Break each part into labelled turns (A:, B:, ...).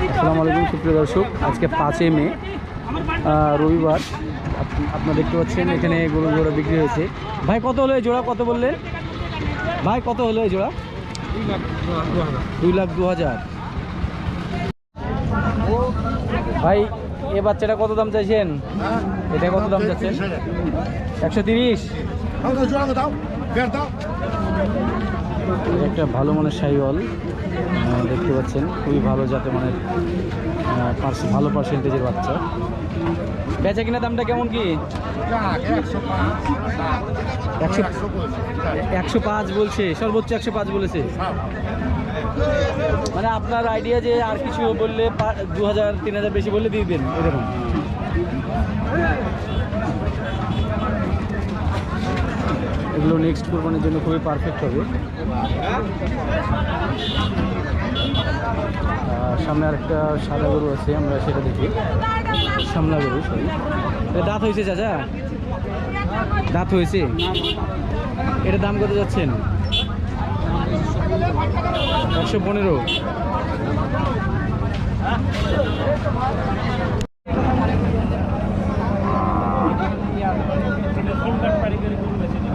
A: আসসালামু আলাইকুম সুপ্রিয় দর্শক। আজকে পাঁচই মে রবিবার। আপ- আপনারা দেখতে পাচ্ছেন এখানে গরু জোড়া বিক্রি হয়েছে। ভাই কত হলো এই জোড়া? কত বললেন? ভাই কত হলো এই জোড়া? দুই লাখ দু হাজার। ভাই এ বাচ্চাটা কত দাম চাইছেন? এটা কত দাম চাচ্ছেন? একশো তিরিশ? একটা ভালো মানের সাইওয়াল। দেখতে পাচ্ছেন, খুবই ভালো জাতের মানে ভালো পার্সেন্টেজের বাচ্চা। বেচা কিনা দামটা কেমন কি? একশো পাঁচ বলছে, সর্বোচ্চ একশো পাঁচ বলেছে। মানে আপনার আইডিয়া যে আর কিছু বললে দু হাজার, তিন হাজার বেশি বললে দিয়ে দেন, এরকম এগুলো নেক্সট কোরবানির জন্য খুবই পারফেক্ট হবে। সামনে আরেকটা সাদা গরু আছে, আমরা সেটা দেখি। সামলা গরু সরি এটা দাঁত হয়েছে, চাচা? দাঁত হয়েছে? এটার দাম কত যাচ্ছেন? একশো পনেরো।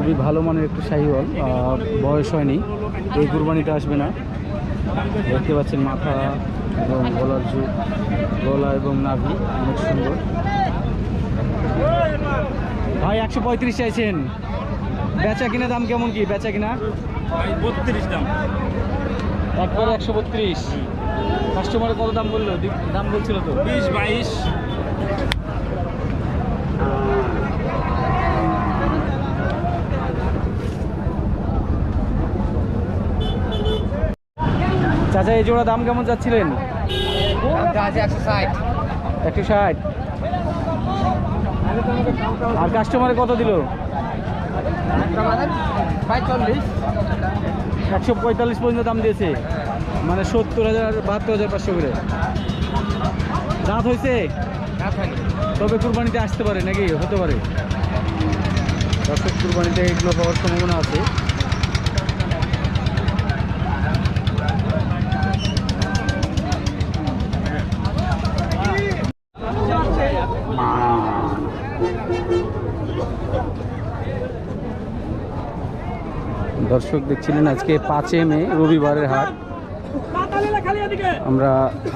A: খুবই ভালো মানের একটু শাহিওয়াল বয়স হয়নি এই কুরবানিতে আসবে না। দেখতে পাচ্ছেন মাথা এবং গলার যুগ গলা এবং নাভি অনেক সুন্দর। ভাই একশো পঁয়ত্রিশ চাইছেন। বেচা কিনা দাম কেমন কি? বেচা কিনা?
B: বত্রিশ দাম।
A: একবার একশো বত্রিশ। কাস্টমারে কত দাম বলল? দাম বলছিল তো?
B: বিশ বাইশ।
A: চাচা, এই জোড়া দাম কেমন যাচ্ছিলেন
C: একশো ষাট।
A: আর কাস্টমারে কত দিল? একশো পঁয়তাল্লিশ পর্যন্ত দাম দিয়েছে। মানে সত্তর হাজার, বাহাত্তর হাজার পাঁচশো করে। দাঁত হয়েছে? তবে কুরবানিতে আসতে পারে নাকি? হতে পারে। দর্শক, কুরবানিতে এগুলো হওয়ার সম্ভাবনা আছে। দর্শক দেখছিলেন আজকে পাঁচে মে, রবিবারের হাট। আমরা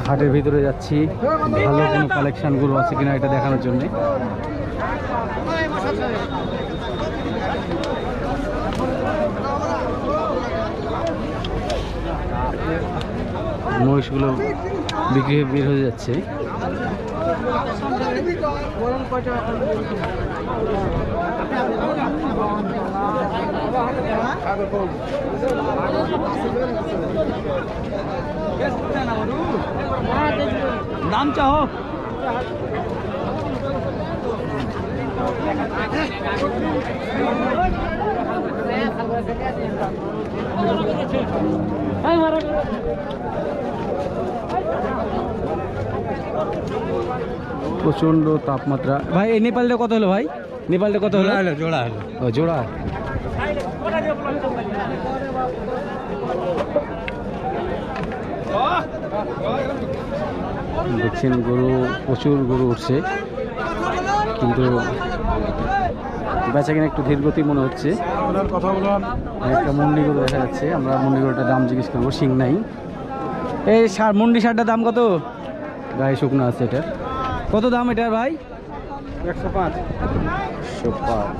A: হাটের ভিতরে যাচ্ছি। ভালো কোনো কালেকশনগুলো আছে কিনা এটা দেখানোর জন্যে। মহিষগুলো বিক্রি বের হয়ে যাচ্ছে। দাম চাও? প্রচণ্ড তাপমাত্রা। ভাই এই নেপালটা কত হলো ভাই? নেপালটা কত হলো?
B: জোড়া হলো
A: জোড়া। দেখছেন গরু প্রচুর গরু উঠছে। কিন্তু বেচা কিনা একটু ধীর গতি মনে হচ্ছে। একটা মুন্ডি গরু দেখা যাচ্ছে। আমরা মুন্ডি গরুটার দাম জিজ্ঞেস করব শিং নাই। এই সার মুন্ডি সারটার দাম কত? গায়ে শুকনো আছে এটা কত দাম এটার ভাই?
B: একশো পাঁচ।
A: একশো পাঁচ।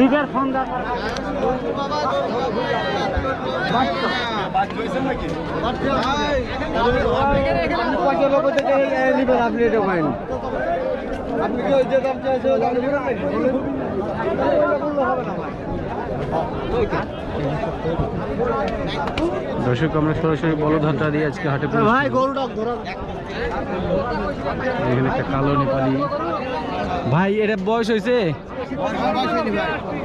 B: দুইবার ফোন আপনি এটা পাইন আপনি কি ওই যে দাম চাইছে ওই দাম দিবেন নাকি
A: দর্শক আমরা সরাসরি বলধানটা দিয়ে আজকে হাটে
B: ভাই গরুটা
A: এখানে একটা কালো নেপালি। ভাই এটা বয়স হয়েছে?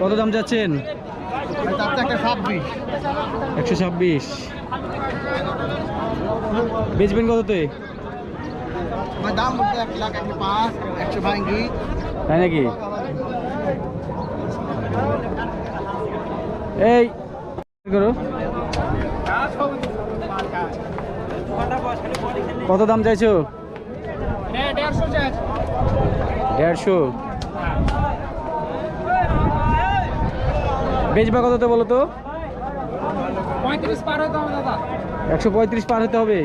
A: কত দাম যাচ্ছেন? একশো ছাব্বিশ। বেচবেন কততে? তাই নাকি? এই করো। কত দাম চাইছো? দেড়শো। বেচবা কততে বলো তো?
C: হবে দাদা।
A: একশো পঁয়ত্রিশ পার হতে হবে?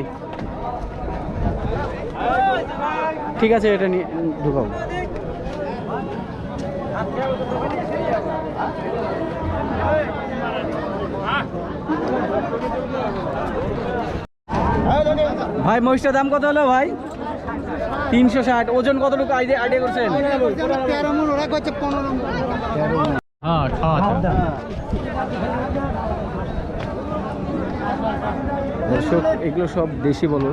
A: ঠিক আছে এটা নিয়ে ঢুকাও। ভাই মহিষটার দাম কত হলো ভাই? তিনশো ষাট। ওজন কতটুকু আইডিয়া করছেন?
B: ওরা করছে পনেরো
A: দর্শক এগুলো সব দেশি বলো।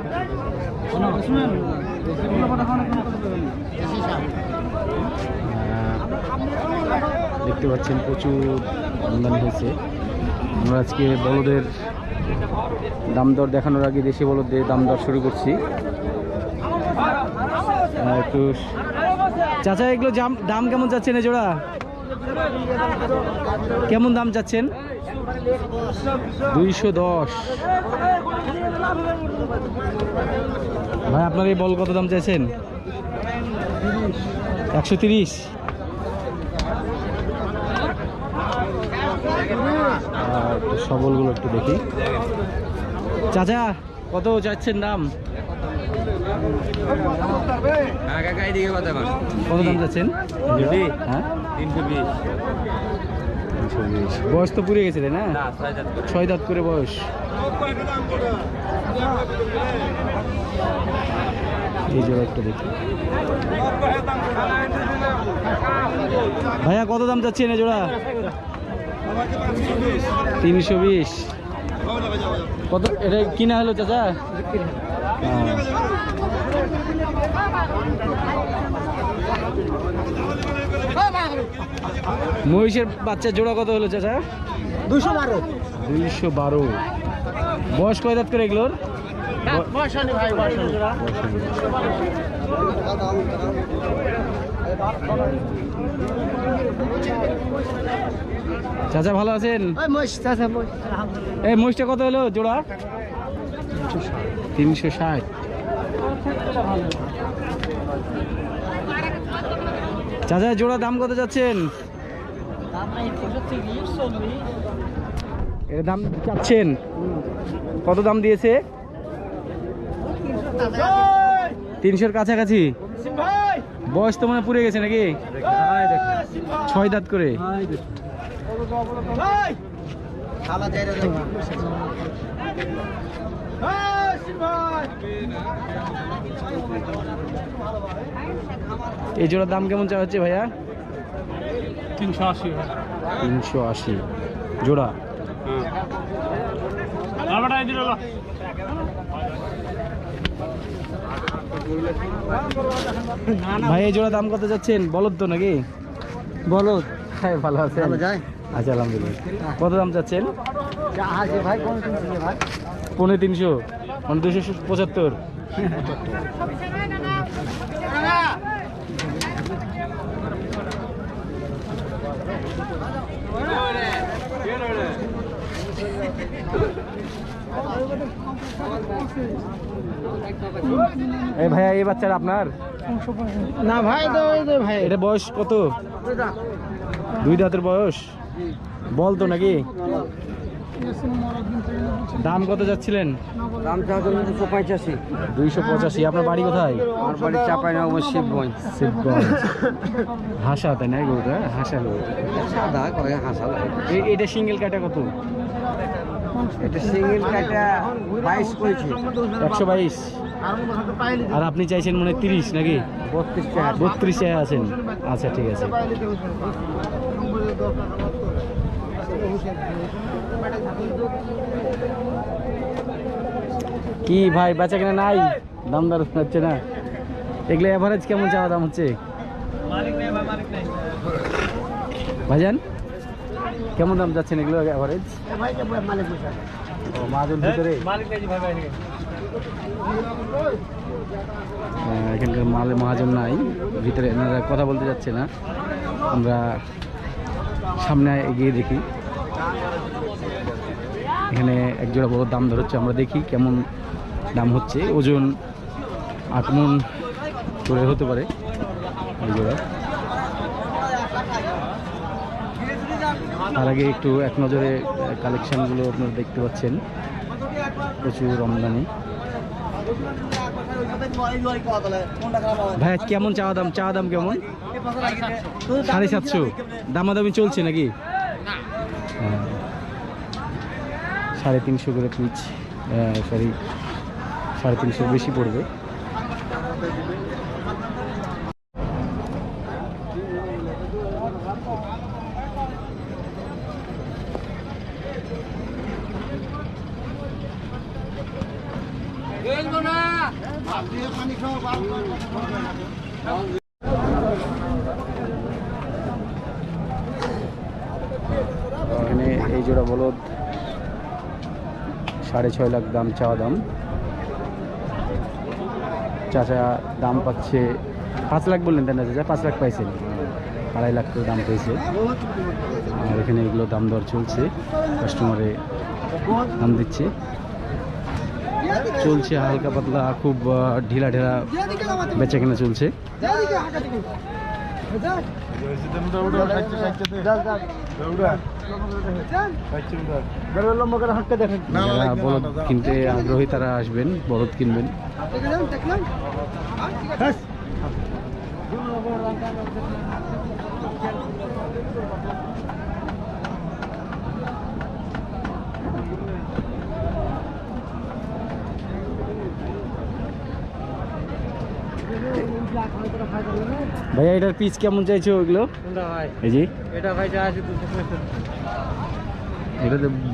A: দেখতে পাচ্ছেন প্রচুর আমদানি হয়েছে। আমরা আজকে বলদের দাম দর দেখানোর আগে দেশি বলদের দাম দর শুরু করছি। একটু চাচা এগুলো জাম দাম কেমন যাচ্ছে না জোড়া? কেমন দাম যাচ্ছেন দুইশো দশ। ভাই আপনার এই বল কত দাম চাইছেন? একশো তিরিশ। সবলগুলো একটু দেখি। চাচা কত চাচ্ছেন দাম? কত দাম যাচ্ছেন হ্যাঁ?
C: তিনশো বিশ।
A: তিনশো বিশ। বয়স তো পুড়ে গেছে তাই না? ছয় দাঁত করে। বয়স। এই জোড়া একটা দেখি। ভাইয়া কত দাম যাচ্ছে না জোড়া? তিনশো বিশ। কত? এটা কিনা হলো চাচা? হ্যাঁ। মহিষের বাচ্চা জোড়া কত হলো চাচা?
B: দুশো বারো।
A: দুইশো বারো। বয়স কয় দাঁত করে এগুলোর? চাচা ভালো আছেন? এই মহিষটা কত হলো জোড়া? তিনশো ষাট। চাচা জোড়া দাম কত যাচ্ছেন এর দাম চাচ্ছেন? কত দাম দিয়েছে? তিনশোর কাছাকাছি? বয়স তো মানে পুড়ে গেছে নাকি? ছয় দাঁত করে। এই জোড়ার দাম কেমন চা হচ্ছে ভাইয়া?
C: তিনশো আশি
A: তিনশো আশি। জোড়া? ভাই এই জোড়া দাম কত যাচ্ছেন বলদ তো নাকি? বলদ। হ্যাঁ ভালো আছে আচ্ছা আলহামদুলিল্লাহ। কত দাম চাচ্ছেন?
B: ভাই কোন ভাই।
A: পৌনে তিনশো মানে দুশো পঁচাত্তর। এই ভাইয়া এই বাচ্চাটা আপনার?
B: না ভাই তো ভাই।
A: এটা বয়স কত? দুই দাঁতের বয়স? বল তো নাকি। দাম কত যাচ্ছিলেন?
B: দাম চাওয়া দুশো পঁচাশি
A: দুইশো পঁচাশি। আপনার বাড়ি কোথায়?
B: আমার বাড়ি চাপাই না শিবগঞ্জ।
A: শিবগঞ্জ। হাসা তাই না গরুটা? হাসা
B: সাদা করে হাসাল
A: এটা সিঙ্গেল কাটা কত?
B: এটা সিঙ্গেল কাটা বাইশ করেছি
A: একশো বাইশ। আর আপনি চাইছেন মনে হয় তিরিশ নাকি?
B: বত্রিশে
A: আছেন। আচ্ছা ঠিক আছে। কি ভাই, বেচা কিনা নাই? দাম দর হচ্ছে না। এগুলো অ্যাভারেজ কেমন চাওয়া দাম হচ্ছে? ভাইজান, কেমন দাম যাচ্ছেন এগুলো অ্যাভারেজ ও মাজন ভিতরে। এখানকার মালে মহাজন নাই। ভিতরে এনারা কথা বলতে যাচ্ছে না। আমরা সামনে এগিয়ে দেখি। এখানে এক জোড়া বড় দাম ধরছে, আমরা দেখি কেমন দাম হচ্ছে। ওজন আট করে হতে পারে তার আগে একটু এক নজরে কালেকশনগুলো আপনারা দেখতে পাচ্ছেন। প্রচুর আমদানি। ভাই, কেমন চাওয়া দাম? চাওয়া দাম কেমন? সাড়ে সাতশো। দামাদামি চলছে নাকি হ্যাঁ। সাড়ে তিনশো করে পিচ সরি সাড়ে তিনশো বেশি পড়বে। এখানে এই জোড়া বলদ সাড়ে ছয় লাখ দাম চাওয়া দাম। চাচা দাম পাচ্ছে পাঁচ লাখ বললেন তাই না চাচা? পাঁচ লাখ পাইছেন। আড়াই লাখ করে দাম পেয়েছে। আর এখানে এগুলো দাম দর চলছে। কাস্টমারে দাম দিচ্ছে। চলছে হালকা পাতলা খুব ঢিলা ঢেলা বেচা কেনা চলছে যারা বলদ কিনতে আগ্রহী তারা আসবেন বলদ কিনবেন ভাইয়া এটার পিস কেমন চাইছো ওইগুলো? এই জি
B: এটা ভাই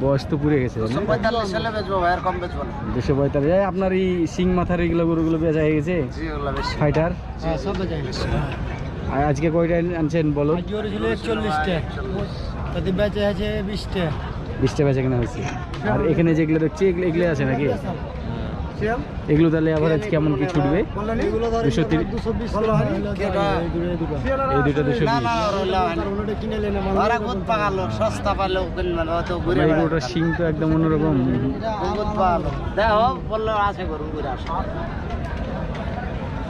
A: বয়স তো পুড়ে গেছে দুশো পঁয়তাল্লিশ আপনার এই সিং মাথার এগুলো গরুগুলো বেচা হয়ে গেছে? ফাইটার
B: হ্যাঁ
A: আর আজকে কয়টা আনছেন বলো?
B: একচল্লিশটা যদি আছে বিশটা।
A: বিশটা বেচা কেনা হয়েছে। আর এখানে যেগুলো দেখছি এগুলো এগুলো আছে নাকি? এগুলো তাহলে অ্যাভারেজ কেমন কি ছুটবে? দুশো তিরিশ এই দুটো দুশো শিং তো একদম অন্যরকম।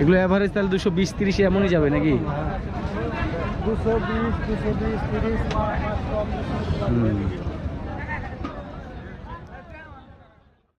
A: এগুলো অ্যাভারেজ তাহলে দুশো বিশ তিরিশে এমনই যাবে নাকি?
B: দুশো বিশ দুশো বিশ তিরিশ